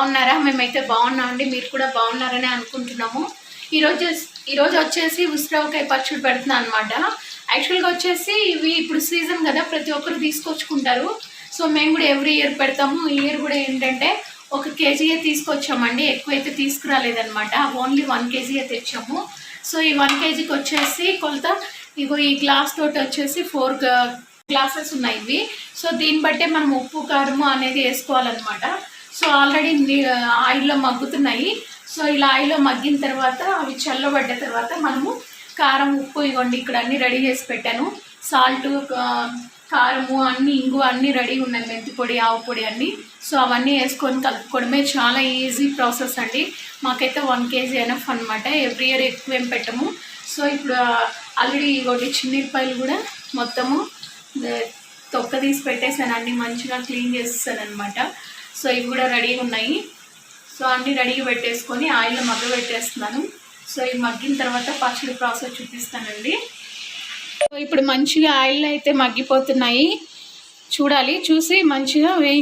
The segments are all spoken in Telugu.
బాగున్నారా? మేమైతే బాగున్నామండి మీరు కూడా బాగున్నారని అనుకుంటున్నాము. ఈరోజు ఈరోజు వచ్చేసి ఉసిరవకాయ పచ్చడి పెడుతున్నాను అనమాట యాక్చువల్గా వచ్చేసి ఇవి ఇప్పుడు సీజన్ కదా ప్రతి ఒక్కరు తీసుకొచ్చుకుంటారు. సో మేము కూడా ఎవ్రీ ఇయర్ పెడతాము. ఈ ఇయర్ కూడా ఏంటంటే ఒక కేజీయే తీసుకొచ్చామండి. ఎక్కువైతే తీసుకురాలేదనమాట ఓన్లీ వన్ కేజీయే తెచ్చాము. సో ఈ వన్ కేజీకి వచ్చేసి కొలత ఇగో ఈ గ్లాస్ తోటి వచ్చేసి ఫోర్ గ్లాసెస్ ఉన్నాయి ఇవి. సో దీన్ని బట్టే మనం ఉప్పు కారము అనేది వేసుకోవాలన్నమాట. సో ఆల్రెడీ ఆయిల్లో మగ్గుతున్నాయి. సో ఇలా ఆయిల్లో మగ్గిన తర్వాత అవి చల్లబడ్డ తర్వాత మనము కారం ఉప్పు ఇవ్వండి. ఇక్కడ అన్నీ రెడీ చేసి పెట్టాను. సాల్ట్ కారము అన్నీ ఇంగు అన్నీ రెడీ ఉన్నాయి. మెంతి పొడి ఆవు పొడి అన్నీ. సో అవన్నీ వేసుకొని కలుపుకోవడమే చాలా ఈజీ ప్రాసెస్ అండి. మాకైతే వన్ కేజీ ఎనఫ్ అనమాట ఎవ్రీ ఇయర్ ఎక్కువ ఏం పెట్టము. సో ఇప్పుడు ఆల్రెడీ ఒకటి చిన్నిపాయలు కూడా మొత్తము తొక్క తీసి పెట్టేసాను అన్నీ మంచిగా క్లీన్ చేసేసాను అనమాట సో ఇవి కూడా రెడీగా ఉన్నాయి. సో అన్నీ రెడీగా పెట్టేసుకొని ఆయిల్లో మగ్గ పెట్టేస్తున్నాను. సో ఇవి మగ్గిన తర్వాత పచ్చడి ప్రాసెస్ చూపిస్తానండి. సో ఇప్పుడు మంచిగా ఆయిల్ అయితే మగ్గిపోతున్నాయి. చూడాలి చూసి మంచిగా వే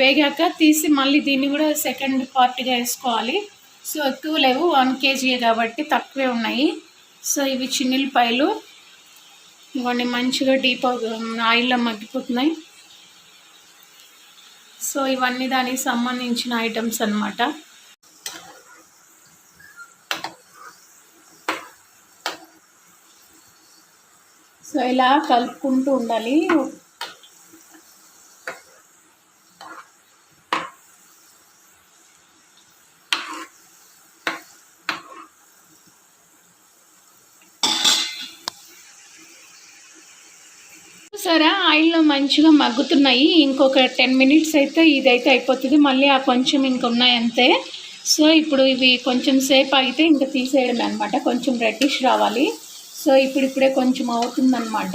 వేగాక తీసి మళ్ళీ దీన్ని కూడా సెకండ్ పార్ట్గా వేసుకోవాలి. సో ఎక్కువ లేవు వన్ కేజీ కాబట్టి తక్కువే ఉన్నాయి. సో ఇవి చిన్నిల్లిపాయలు. ఇవన్నీ మంచిగా డీప్ ఆయిల్లో మగ్గిపోతున్నాయి. సో ఇవన్నీ దానికి సంబంధించిన ఐటమ్స్ అన్నమాట. సో ఇలా కలుపుకుంటూ ఉండాలి. సరే ఆయిల్లో మంచిగా మగ్గుతున్నాయి. ఇంకొక టెన్ మినిట్స్ అయితే ఇదైతే అయిపోతుంది. మళ్ళీ ఆ కొంచెం ఇంక ఉన్నాయి అంతే. సో ఇప్పుడు ఇవి కొంచెం సేపు అయితే ఇంకా తీసేయడం అనమాట కొంచెం రెడ్డిష్ రావాలి. సో ఇప్పుడు ఇప్పుడే కొంచెం అవుతుందన్నమాట.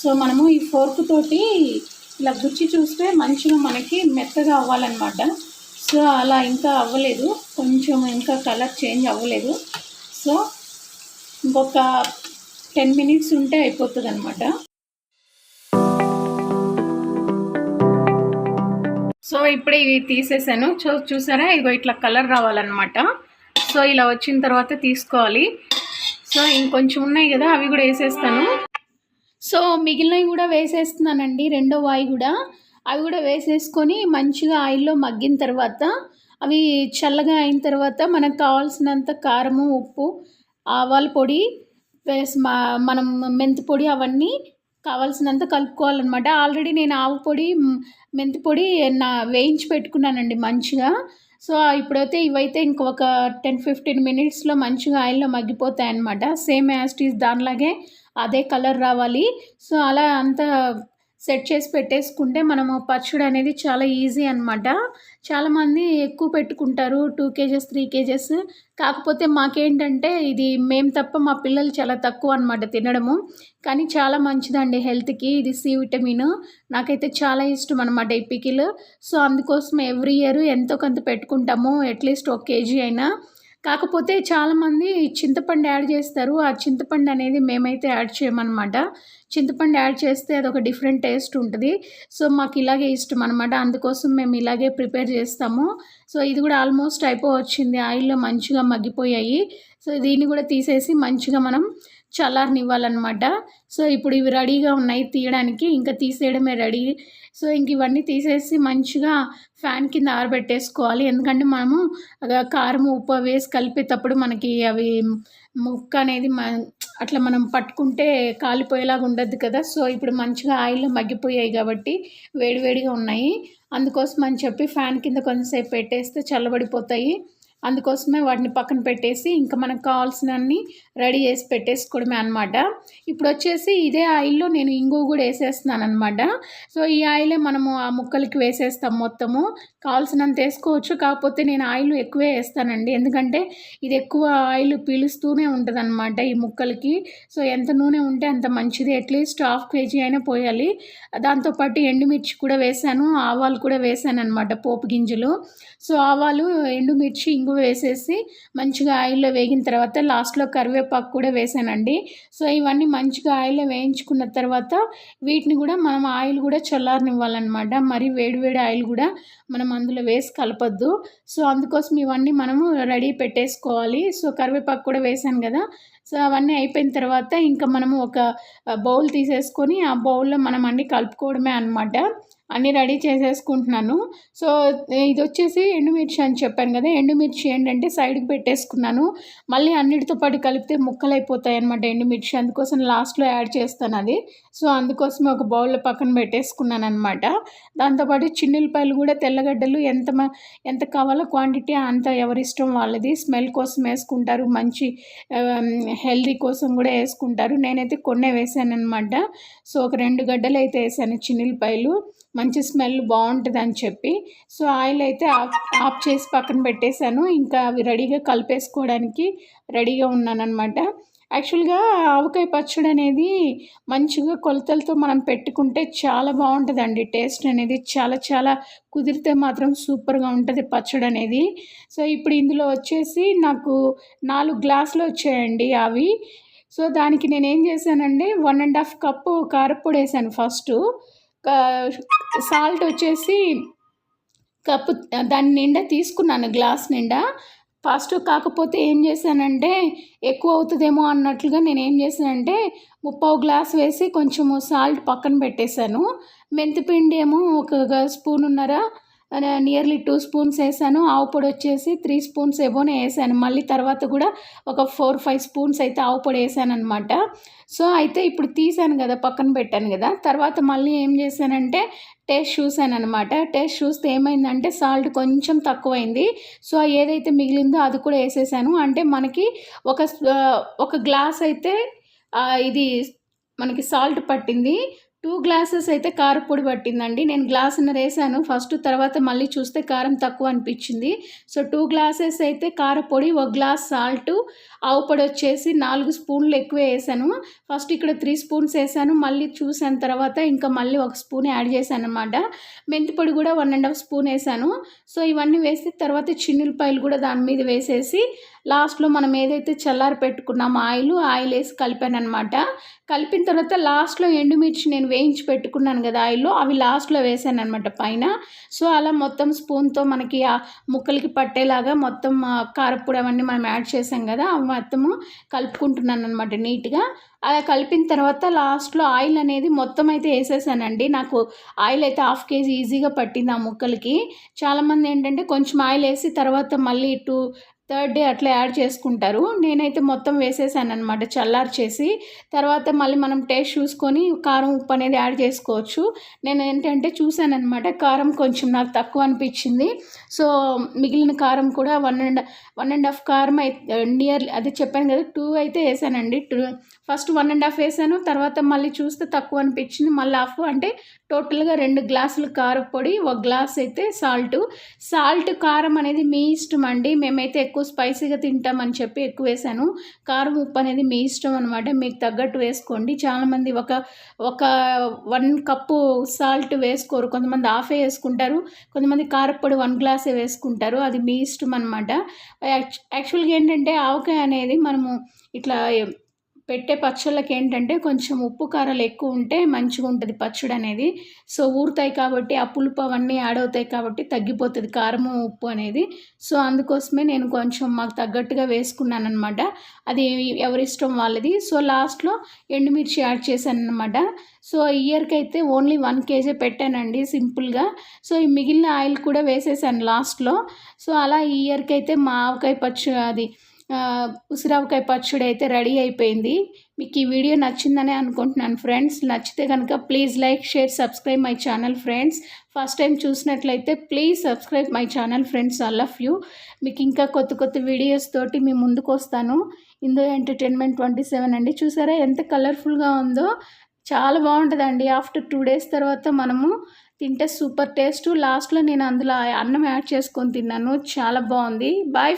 సో మనము ఈ ఫోర్క్ తోటి ఇలా గుచ్చి చూస్తే మంచిగా మనకి మెత్తగా అవ్వాలన్నమాట. సో అలా ఇంకా అవ్వలేదు. కొంచెం ఇంకా కలర్ చేంజ్ అవ్వలేదు. సో ఇంకొక టెన్ మినిట్స్ ఉంటే అయిపోతుంది అనమాట సో ఇప్పుడే ఇవి తీసేసాను. చూ చూసారా? ఇగో ఇట్లా కలర్ రావాలన్నమాట. సో ఇలా వచ్చిన తర్వాత తీసుకోవాలి. సో ఇంకొంచెం ఉన్నాయి కదా అవి కూడా వేసేస్తాను. సో మిగిలినవి కూడా వేసేస్తున్నానండి రెండో వాయి కూడా. అవి కూడా వేసేసుకొని మంచిగా ఆయిల్లో మగ్గిన తర్వాత అవి చల్లగా అయిన తర్వాత మనకు కావాల్సినంత కారము ఉప్పు ఆవాల పొడి ప్లస్ మనం మెంతి పొడి అవన్నీ కావాల్సినంత కలుపుకోవాలన్నమాట. ఆల్రెడీ నేను ఆవు పొడి మెంతి పొడి నా వేయించి పెట్టుకున్నానండి మంచిగా. సో ఇప్పుడైతే ఇవైతే ఇంకొక టెన్ ఫిఫ్టీన్ మినిట్స్లో మంచిగా ఆయిల్లో మగ్గిపోతాయి అనమాట సేమ్ యాస్టీస్ దానిలాగే అదే కలర్ రావాలి. సో అలా అంతా సెట్ చేసి పెట్టేసుకుంటే మనము పచ్చడి అనేది చాలా ఈజీ అనమాట చాలామంది ఎక్కువ పెట్టుకుంటారు టూ కేజెస్ త్రీ కేజెస్. కాకపోతే మాకేంటంటే ఇది మేము తప్ప మా పిల్లలు చాలా తక్కువ అనమాట తినడము. కానీ చాలా మంచిదండి హెల్త్కి. ఇది సి విటమిన్. నాకైతే చాలా ఇష్టం అనమాట ఈ పికిల్. సో అందుకోసం ఎవ్రీ ఇయర్ ఎంతో కొంత పెట్టుకుంటాము అట్లీస్ట్ ఒక కేజీ అయినా. కాకపోతే చాలామంది చింతపండు యాడ్ చేస్తారు. ఆ చింతపండు అనేది మేమైతే యాడ్ చేయమన్నమాట. చింతపండు యాడ్ చేస్తే అదొక డిఫరెంట్ టేస్ట్ ఉంటుంది. సో మాకు ఇలాగే ఇష్టం అనమాట అందుకోసం మేము ఇలాగే ప్రిపేర్ చేస్తాము. సో ఇది కూడా ఆల్మోస్ట్ అయిపోవచ్చింది. ఆయిల్లో మంచిగా మగ్గిపోయాయి. సో దీన్ని కూడా తీసేసి మంచిగా మనం చల్లారనివ్వాలన్నమాట. సో ఇప్పుడు ఇవి రెడీగా ఉన్నాయి తీయడానికి. ఇంకా తీసేయడమే రెడీ. సో ఇంక ఇవన్నీ తీసేసి మంచిగా ఫ్యాన్ కింద ఆరబెట్టేసుకోవాలి. ఎందుకంటే మనము కారం ఉప్పు వేసి కలిపేటప్పుడు మనకి అవి ముక్క అనేది మ అట్లా మనం పట్టుకుంటే కాలిపోయేలాగా ఉండద్దు కదా. సో ఇప్పుడు మంచిగా ఆయిల్లో మగ్గిపోయాయి కాబట్టి వేడివేడిగా ఉన్నాయి. అందుకోసం అని చెప్పి ఫ్యాన్ కింద కొంచెంసేపు పెట్టేస్తే చల్లబడిపోతాయి. అందుకోసమే వాటిని పక్కన పెట్టేసి ఇంకా మనకు కావాల్సినన్ని రెడీ చేసి పెట్టేసుకోవడమే అనమాట ఇప్పుడు వచ్చేసి ఇదే ఆయిల్లో నేను ఇంగువ కూడా వేసేస్తున్నాను అనమాట సో ఈ ఆయిలే మనము ఆ ముక్కలకి వేసేస్తాం మొత్తము. కావాల్సినంత వేసుకోవచ్చు. కాకపోతే నేను ఆయిల్ ఎక్కువే వేస్తానండి. ఎందుకంటే ఇది ఎక్కువ ఆయిల్ పీలుస్తూనే ఉంటుంది అనమాట ఈ ముక్కలకి. సో ఎంత నూనె ఉంటే అంత మంచిది. అట్లీస్ట్ హాఫ్ కేజీ అయినా పోయాలి. దాంతోపాటు ఎండుమిర్చి కూడా వేసాను. ఆవాలు కూడా వేసాను అనమాట పోపు గింజలు. సో ఆవాలు ఎండుమిర్చి ఇంగు వేసేసి మంచిగా ఆయిల్లో వేగిన తర్వాత లాస్ట్లో కరివేపాకు కూడా వేసానండి. సో ఇవన్నీ మంచిగా ఆయిల్లో వేయించుకున్న తర్వాత వీటిని కూడా మనం ఆయిల్ కూడా చల్లారనివ్వాలన్నమాట. మరి వేడివేడి ఆయిల్ కూడా మనం అందులో వేసి కలపద్దు. సో అందుకోసం ఇవన్నీ మనము రెడీ పెట్టేసుకోవాలి. సో కరివేపాకు కూడా వేసాను కదా. సో అవన్నీ అయిపోయిన తర్వాత ఇంకా మనము ఒక బౌల్ తీసేసుకొని ఆ బౌల్లో మనం అన్నీ కలుపుకోవడమే అనమాట అన్నీ రెడీ చేసేసుకుంటున్నాను. సో ఇది వచ్చేసి ఎండుమిర్చి అని చెప్పాను కదా ఎండుమిర్చి ఏంటంటే సైడ్కి పెట్టేసుకున్నాను. మళ్ళీ అన్నిటితో పాటు కలిపితే ముక్కలు అయిపోతాయి అనమాట ఎండుమిర్చి అందుకోసం లాస్ట్లో యాడ్ చేస్తాను అది. సో అందుకోసమే ఒక బౌల్లో పక్కన పెట్టేసుకున్నాను అనమాట దాంతోపాటు చిన్నులపాయలు కూడా తెల్లగడ్డలు ఎంత ఎంత కావాలో క్వాంటిటీ అంత ఎవరిష్టం వాళ్ళది. స్మెల్ కోసం వేసుకుంటారు మంచి హెల్దీ కోసం కూడా వేసుకుంటారు. నేనైతే కొన్నే వేసాను అనమాట సో ఒక రెండు గడ్డలు అయితే వేసాను చిన్నులపాయలు. మంచి స్మెల్ బాగుంటుంది అని చెప్పి సో ఆయిల్ అయితే ఆఫ్ ఆఫ్ చేసి పక్కన పెట్టేశాను. ఇంకా అవి రెడీగా కలిపేసుకోవడానికి రెడీగా ఉన్నానన్నమాట. యాక్చువల్గా ఆవకాయ పచ్చడి అనేది మంచిగా కొలతలతో మనం పెట్టుకుంటే చాలా బాగుంటుందండి. టేస్ట్ అనేది చాలా చాలా కుదిరితే మాత్రం సూపర్గా ఉంటుంది పచ్చడి అనేది. సో ఇప్పుడు ఇందులో వచ్చేసి నాకు నాలుగు గ్లాసులు వచ్చాయండి అవి. సో దానికి నేను ఏం చేశానండి వన్ అండ్ హాఫ్ కప్పు కారపొడి వేసాను ఫస్ట్. సాల్ట్ వచ్చేసి కప్పు దాని నిండా తీసుకున్నాను గ్లాస్ నిండా. ఫస్ట్ కాకపోతే ఏం చేశానంటే ఎక్కువ అవుతుందేమో అన్నట్లుగా నేను ఏం చేశానంటే ముప్పావు గ్లాస్ వేసి కొంచెము సాల్ట్ పక్కన పెట్టేశాను. మెంతిపిండి ఏమో ఒక స్పూన్ ఉన్నారా నియర్లీ టూ స్పూన్స్ వేసాను. ఆవు పొడి వచ్చేసి త్రీ స్పూన్స్ ఏమోనే వేసాను. మళ్ళీ తర్వాత కూడా ఒక ఫోర్ ఫైవ్ స్పూన్స్ అయితే ఆవు పొడి వేసాను అనమాట సో అయితే ఇప్పుడు తీసాను కదా పక్కన పెట్టాను కదా. తర్వాత మళ్ళీ ఏం చేశానంటే టేస్ట్ చూసాను అనమాట టేస్ట్ చూస్తే ఏమైందంటే సాల్ట్ కొంచెం తక్కువైంది. సో ఏదైతే మిగిలిందో అది కూడా వేసేసాను. అంటే మనకి ఒక ఒక గ్లాస్ అయితే ఇది మనకి సాల్ట్ పట్టింది. టూ గ్లాసెస్ అయితే కారపొడి పట్టిందండి. నేను గ్లాసున్నర వేసాను ఫస్ట్ తర్వాత మళ్ళీ చూస్తే కారం తక్కువ అనిపించింది. సో టూ గ్లాసెస్ అయితే కారపొడి ఒక గ్లాస్ సాల్ట్ ఆవు పొడి వచ్చేసి నాలుగు స్పూన్లు ఎక్కువ వేసాను. ఫస్ట్ ఇక్కడ త్రీ స్పూన్స్ వేసాను. మళ్ళీ చూసిన తర్వాత ఇంకా మళ్ళీ ఒక స్పూన్ యాడ్ చేశాను అనమాట మెంతి పొడి కూడా వన్ అండ్ హాఫ్ స్పూన్ వేసాను. సో ఇవన్నీ వేసి తర్వాత చిన్నులపాయలు కూడా దాని మీద వేసేసి లాస్ట్లో మనం ఏదైతే చల్లారి పెట్టుకున్నామో ఆయిల్ ఆయిల్ వేసి కలిపాను అనమాట కలిపిన తర్వాత లాస్ట్లో ఎండుమిర్చి నేను వేయించి పెట్టుకున్నాను కదా ఆయిల్లో అవి లాస్ట్లో వేసాను అనమాట పైన. సో అలా మొత్తం స్పూన్తో మనకి ఆ ముక్కలకి పట్టేలాగా మొత్తం కారపొడి అవన్నీ మనం యాడ్ చేసాం కదా అవి మొత్తము కలుపుకుంటున్నాను అనమాట నీట్గా. అలా కలిపిన తర్వాత లాస్ట్లో ఆయిల్ అనేది మొత్తం అయితే వేసేసానండి. నాకు ఆయిల్ అయితే హాఫ్ కేజీ ఈజీగా పట్టింది ఆ ముక్కలకి. చాలామంది ఏంటంటే కొంచెం ఆయిల్ వేసి తర్వాత మళ్ళీ టూ థర్డ్ డే అట్లా యాడ్ చేసుకుంటారు. నేనైతే మొత్తం వేసేసాను అనమాట చల్లారి చేసి తర్వాత మళ్ళీ మనం టేస్ట్ చూసుకొని కారం ఉప్పు అనేది యాడ్ చేసుకోవచ్చు. నేను ఏంటంటే చూశాను అనమాట కారం కొంచెం నాకు తక్కువ అనిపించింది. సో మిగిలిన కారం కూడా one and one and half కారం అయితే నియర్ అది చెప్పాను కదా టూ అయితే వేసానండి. Two first one and half వేసాను. తర్వాత మళ్ళీ చూస్తే తక్కువ అనిపించింది. మళ్ళీ హాఫ్ అంటే టోటల్గా రెండు గ్లాసులు కారపొడి ఒక గ్లాస్ అయితే సాల్ట్. సాల్ట్ కారం అనేది మీ ఇష్టం అండి. మేమైతే ఎక్కువ ఎక్కువ స్పైసీగా తింటామని చెప్పి ఎక్కువ వేసాను. కారం ఉప్పు అనేది మీ ఇష్టం అనమాట మీకు తగ్గట్టు వేసుకోండి. చాలామంది ఒక ఒక వన్ కప్పు సాల్ట్ వేసుకోరు. కొంతమంది హాఫే వేసుకుంటారు. కొంతమంది కారప్పొడి వన్ గ్లాసే వేసుకుంటారు. అది మీ ఇష్టం అనమాట యాక్చువల్గా ఏంటంటే ఆవకాయ అనేది మనము ఇట్లా పెట్టే పచ్చళ్ళకి ఏంటంటే కొంచెం ఉప్పు కారాలు ఎక్కువ ఉంటే మంచిగా ఉంటుంది పచ్చడి అనేది. సో ఊరుతాయి కాబట్టి ఆ పులుపు అవన్నీ యాడ్ అవుతాయి కాబట్టి తగ్గిపోతుంది కారము ఉప్పు అనేది. సో అందుకోసమే నేను కొంచెం మాకు తగ్గట్టుగా వేసుకున్నాను అనమాట అది ఎవరిష్టం వాళ్ళది. సో లాస్ట్లో ఎండుమిర్చి యాడ్ చేశాను అనమాట సో ఇయర్కి అయితే ఓన్లీ వన్ కేజీ పెట్టానండి సింపుల్గా. సో ఈ మిగిలిన ఆయిల్ కూడా వేసేసాను లాస్ట్లో. సో అలా ఈ ఇయర్కి అయితే మా ఆవకాయ పచ్చ అది ఉసిరావకాయ పచ్చడి అయితే రెడీ అయిపోయింది. మీకు ఈ వీడియో నచ్చిందని అనుకుంటున్నాను ఫ్రెండ్స్. నచ్చితే కనుక please like share subscribe my channel friends. First time చూసినట్లయితే please subscribe my channel friends all of you. మీకు ఇంకా కొత్త కొత్త వీడియోస్ తోటి మీ ముందుకు వస్తాను. ఇందో ఎంటర్టైన్మెంట్ ట్వంటీ సెవెన్ అండి. చూసారా ఎంత కలర్ఫుల్గా ఉందో? చాలా బాగుంటుందండి. ఆఫ్టర్ టూ డేస్ తర్వాత మనము తింటే సూపర్ టేస్ట్. లాస్ట్లో నేను అందులో అన్నం యాడ్ చేసుకొని తిన్నాను. చాలా బాగుంది. బాయ్